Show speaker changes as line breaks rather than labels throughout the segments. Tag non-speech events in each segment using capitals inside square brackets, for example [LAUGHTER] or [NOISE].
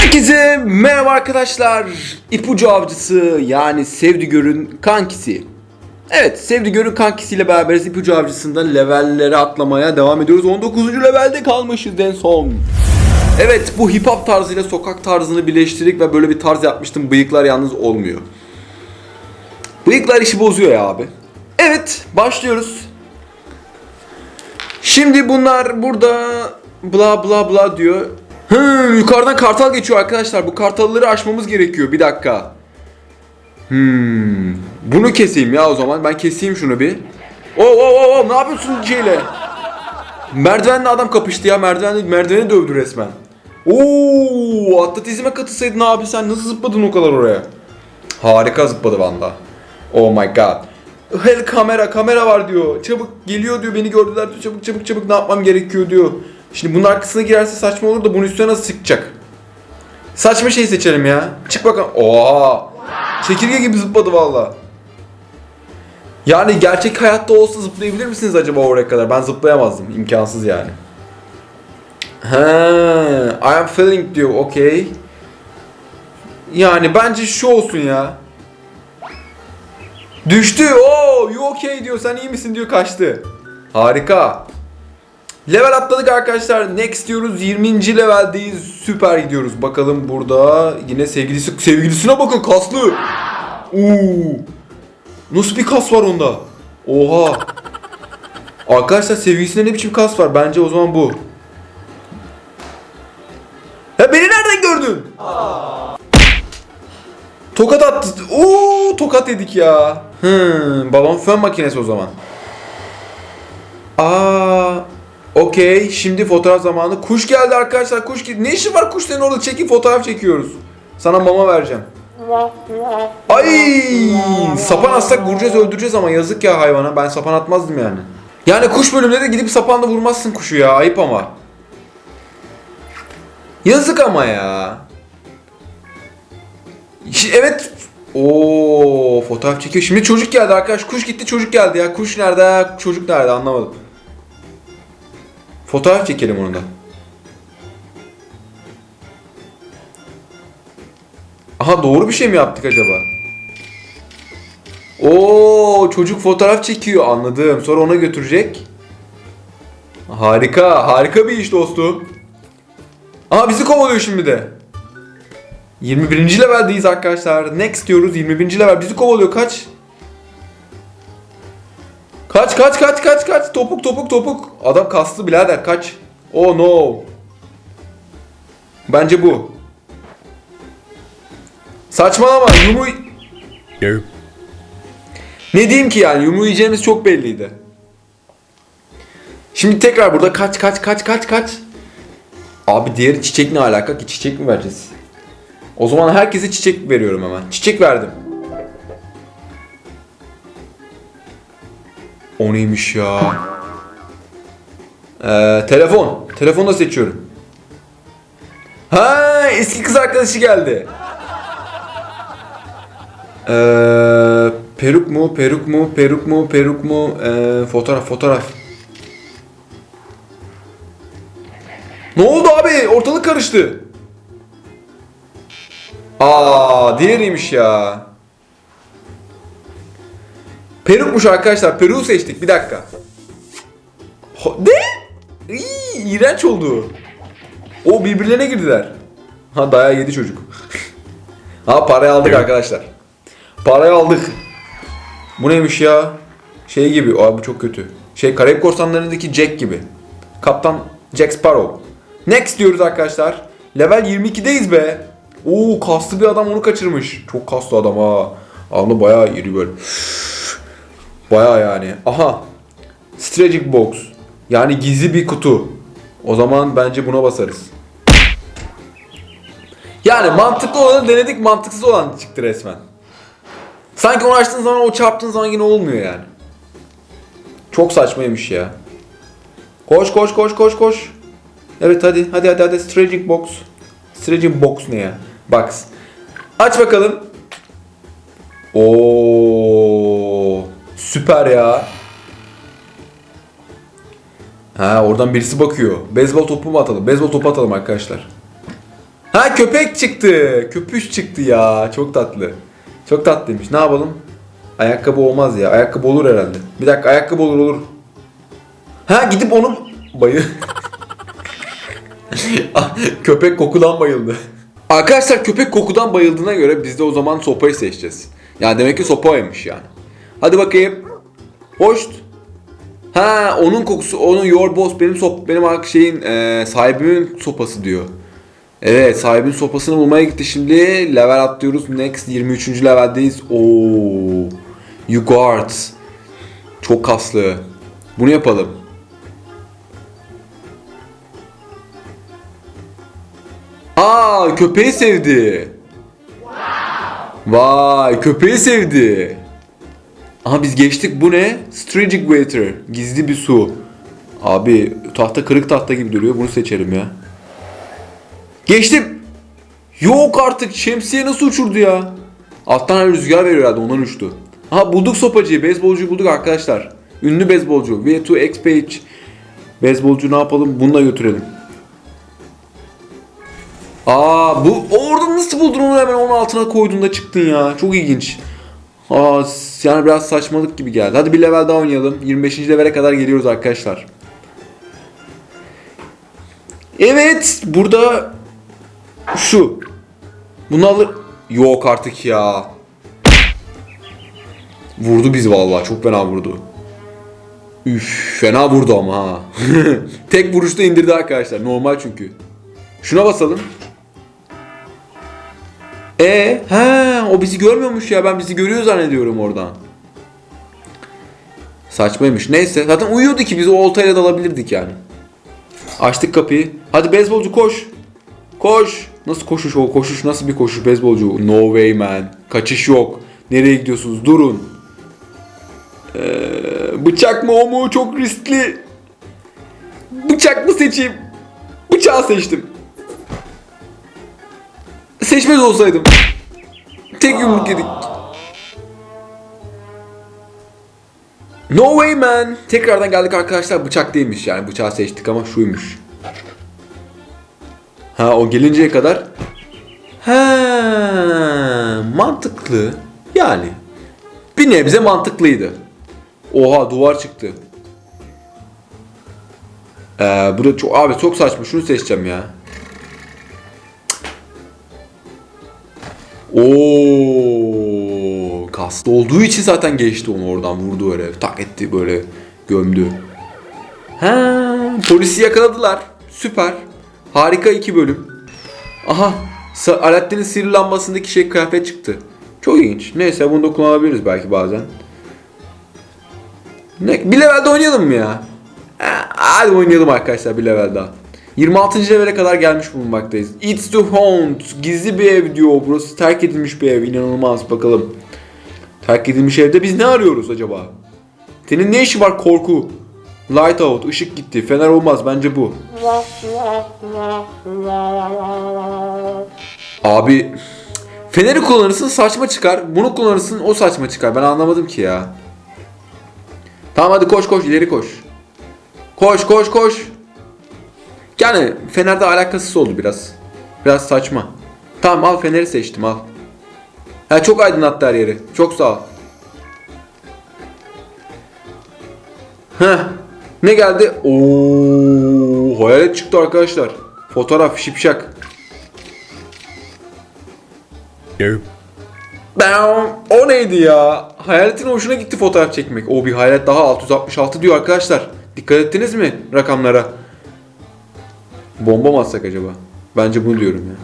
Herkese merhaba arkadaşlar. İpucu avcısı yani Sevdigör'ün kankisi. Evet Sevdigör'ün kankisiyle beraberiz ipucu avcısında levellere atlamaya devam ediyoruz. 19. levelde kalmışız en son. Evet bu hip hop tarzıyla sokak tarzını birleştirdik ve böyle bir tarz yapmıştım. Bıyıklar yalnız olmuyor. Bıyıklar işi bozuyor ya abi. Evet başlıyoruz. Şimdi bunlar burada bla bla bla diyor. Hı, yukarıdan kartal geçiyor arkadaşlar. Bu kartalları aşmamız gerekiyor. Bir dakika. Hmm. Bunu keseyim ya o zaman. Ben keseyim şunu bir. Oo oo oo oo ne yapıyorsun şeyle? Merdivenle adam kapıştı ya. Merdiven merdiveni dövdü resmen. Oo, atletizme katılsaydın abi sen nasıl zıpladın o kadar oraya? Harika zıpladı valla. Oh my god. Hel kamera kamera var diyor. Çabuk geliyor diyor beni gördüler diyor. Çabuk çabuk çabuk ne yapmam gerekiyor diyor. Şimdi bunun arkasına girerse saçma olur da bunun üstüne nasıl çıkacak? Saçma şey seçelim ya. Çık bakalım. Oha. Çekirge gibi zıpladı valla. Yani gerçek hayatta olsa zıplayabilir misiniz acaba oraya kadar? Ben zıplayamazdım. İmkansız yani. Ha, I am feeling diyor. Okey. Yani bence şu olsun ya. Düştü. Oo, you okay diyor. Sen iyi misin diyor kaçtı. Harika. Level atladık arkadaşlar. Next diyoruz. 20. leveldeyiz. Süper gidiyoruz. Bakalım burada yine sevgilisi sevgilisine bakın kaslı. Oo. Nasıl bir kas var onda? Oha. Arkadaşlar sevgilisinde ne biçim kas var? Bence o zaman bu. Ya beni nereden gördün? Tokat attı. Oo, tokat yedik ya. Hmm, balon fön makinesi o zaman. Aa, okey. Şimdi fotoğraf zamanı. Kuş geldi arkadaşlar. Kuş geldi. Ne işin var kuşların orada? Çekip fotoğraf çekiyoruz. Sana mama vereceğim. Ay! Sapan atsak vuracağız öldüreceğiz ama yazık ya hayvana. Ben sapan atmazdım yani. Yani kuş bölümünde de gidip sapanla vurmazsın kuşu ya. Ayıp ama. Yazık ama ya. Evet. Oo fotoğraf çekiyor. Şimdi çocuk geldi arkadaş. Kuş gitti çocuk geldi ya. Kuş nerede? Çocuk nerede? Anlamadım. Fotoğraf çekelim onu da. Aha doğru bir şey mi yaptık acaba? Oo çocuk fotoğraf çekiyor anladım. Sonra ona götürecek. Harika, harika bir iş dostum. Aha bizi kovalıyor şimdi de. 21. leveldeyiz arkadaşlar. Next diyoruz 21. level. Bizi kovalıyor kaç? Kaç kaç kaç kaç kaç. Topuk topuk topuk. Adam kaslı birader kaç. Oh no. Bence bu. Saçmalama yumu... Ne diyeyim ki yani yiyeceğimiz çok belliydi. Şimdi tekrar burada kaç kaç kaç kaç kaç. Abi diğeri çiçek ne alaka ki çiçek mi vereceğiz? O zaman herkese çiçek veriyorum hemen. Çiçek verdim. O neymiş ya? Ee, telefon. Telefonu da seçiyorum. Ha eski kız arkadaşı geldi. Ee, peruk mu, peruk mu, peruk mu, peruk mu? Ee, fotoğraf, fotoğraf. Ne oldu abi? Ortalık karıştı. Aa, diğeriymiş ya. Perukmuş arkadaşlar. Peruğu seçtik. Bir dakika. Ho- ne? İyi, iğrenç oldu. O birbirlerine girdiler. Ha dayağı yedi çocuk. [LAUGHS] ha parayı aldık arkadaşlar. Parayı aldık. Bu neymiş ya? Şey gibi. Aa bu çok kötü. Şey Karayip Korsanları'ndaki Jack gibi. Kaptan Jack Sparrow. Next diyoruz arkadaşlar. Level 22'deyiz be. Oo kaslı bir adam onu kaçırmış. Çok kaslı adam ha. Alnı bayağı iri böyle. Bayağı yani. Aha. Strategic Box. Yani gizli bir kutu. O zaman bence buna basarız. Yani mantıklı olanı denedik, mantıksız olan çıktı resmen. Sanki onu açtığın zaman o çarptığın zaman yine olmuyor yani. Çok saçmaymış ya. Koş koş koş koş koş. Evet hadi hadi hadi hadi Strategic Box. Strategic Box ne ya? Box. Aç bakalım. Oo süper ya. Ha oradan birisi bakıyor. Beyzbol topu mu atalım? Beyzbol topu atalım arkadaşlar. Ha köpek çıktı. Köpüş çıktı ya. Çok tatlı. Çok tatlıymış. Ne yapalım? Ayakkabı olmaz ya. Ayakkabı olur herhalde. Bir dakika ayakkabı olur olur. Ha gidip onu bayı. [LAUGHS] Köpek kokudan bayıldı. Arkadaşlar köpek kokudan bayıldığına göre biz de o zaman sopayı seçeceğiz. Yani demek ki sopaymış yani. Hadi bakayım. Hoş. Ha onun kokusu, onun your boss benim sop benim şeyin eee, sahibimin sopası diyor. Evet sahibin sopasını bulmaya gitti şimdi. Level atlıyoruz. Next 23. leveldeyiz. Oo. You guard. Çok kaslı. Bunu yapalım. Aa köpeği sevdi. Vay köpeği sevdi. Aha biz geçtik. Bu ne? Strategic Water. Gizli bir su. Abi tahta kırık tahta gibi duruyor. Bunu seçelim ya. Geçtim. Yok artık şemsiye nasıl uçurdu ya? Alttan rüzgar veriyor herhalde ondan uçtu. Ha bulduk sopacıyı, beyzbolcuyu bulduk arkadaşlar. Ünlü beyzbolcu. V2X Page. Beyzbolcu ne yapalım? Bunu da götürelim. Aa bu orada nasıl buldun onu hemen onun altına koydun da çıktın ya. Çok ilginç. Aa yani biraz saçmalık gibi geldi. Hadi bir level daha oynayalım. 25. levele kadar geliyoruz arkadaşlar. Evet burada şu. Bunu alır. Yok artık ya. Vurdu bizi vallahi çok fena vurdu. Üf fena vurdu ama ha. [LAUGHS] Tek vuruşta indirdi arkadaşlar. Normal çünkü. Şuna basalım. E he o bizi görmüyormuş ya ben bizi görüyor zannediyorum oradan. Saçmaymış. Neyse zaten uyuyordu ki biz o oltayla dalabilirdik yani. Açtık kapıyı. Hadi beyzbolcu koş. Koş. Nasıl koşuş o koşuş nasıl bir koşuş beyzbolcu? No way man. Kaçış yok. Nereye gidiyorsunuz? Durun. Ee, bıçak mı o mu? Çok riskli. Bıçak mı seçeyim? Bıçağı seçtim. Seçmez olsaydım. Tek yumruk yedik. No way man. Tekrardan geldik arkadaşlar. Bıçak değilmiş yani. Bıçağı seçtik ama şuymuş. Ha o gelinceye kadar. Ha mantıklı. Yani. Bir nebze mantıklıydı. Oha duvar çıktı. Ee, bu da çok abi çok saçma. Şunu seçeceğim ya. Oo, kaslı olduğu için zaten geçti onu oradan vurdu öyle. Tak etti böyle gömdü. Ha, polisi yakaladılar. Süper. Harika iki bölüm. Aha, Alaaddin'in sihirli lambasındaki şey kıyafet çıktı. Çok ilginç. Neyse bunu da kullanabiliriz belki bazen. Ne? Bir level de oynayalım mı ya? Ha, Hadi oynayalım arkadaşlar bir level daha. 26. levele kadar gelmiş bulunmaktayız. It's the Haunt. Gizli bir ev diyor. Burası terk edilmiş bir ev. İnanılmaz. Bakalım. Terk edilmiş evde biz ne arıyoruz acaba? Senin ne işi var korku? Light out. ışık gitti. Fener olmaz. Bence bu. Abi Feneri kullanırsın saçma çıkar. Bunu kullanırsın o saçma çıkar. Ben anlamadım ki ya. Tamam hadi koş koş ileri koş. Koş koş koş. Yani Fener'de alakasız oldu biraz. Biraz saçma. Tamam al Fener'i seçtim al. Ha çok aydınlattı her yeri. Çok sağ ol. Heh. Ne geldi? Oo, hayalet çıktı arkadaşlar. Fotoğraf şipşak. Bam! O neydi ya? Hayaletin hoşuna gitti fotoğraf çekmek. O bir hayalet daha 666 diyor arkadaşlar. Dikkat ettiniz mi rakamlara? Bomba mı atsak acaba? Bence bunu diyorum ya.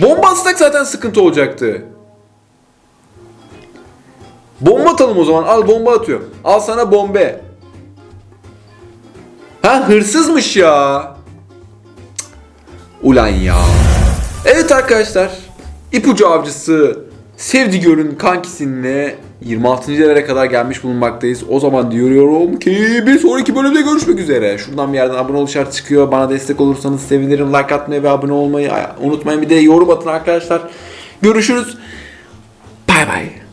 Bomba atsak zaten sıkıntı olacaktı. Bomba atalım o zaman. Al bomba atıyorum. Al sana bombe. Ha hırsızmış ya. Cık. Ulan ya. Evet arkadaşlar. İpucu avcısı Sevdi Gör'ün kankisinle 26. levele kadar gelmiş bulunmaktayız. O zaman diyorum ki bir sonraki bölümde görüşmek üzere. Şuradan bir yerden abone ol işareti çıkıyor. Bana destek olursanız sevinirim. Like atmayı ve abone olmayı unutmayın. Bir de yorum atın arkadaşlar. Görüşürüz. Bay bay.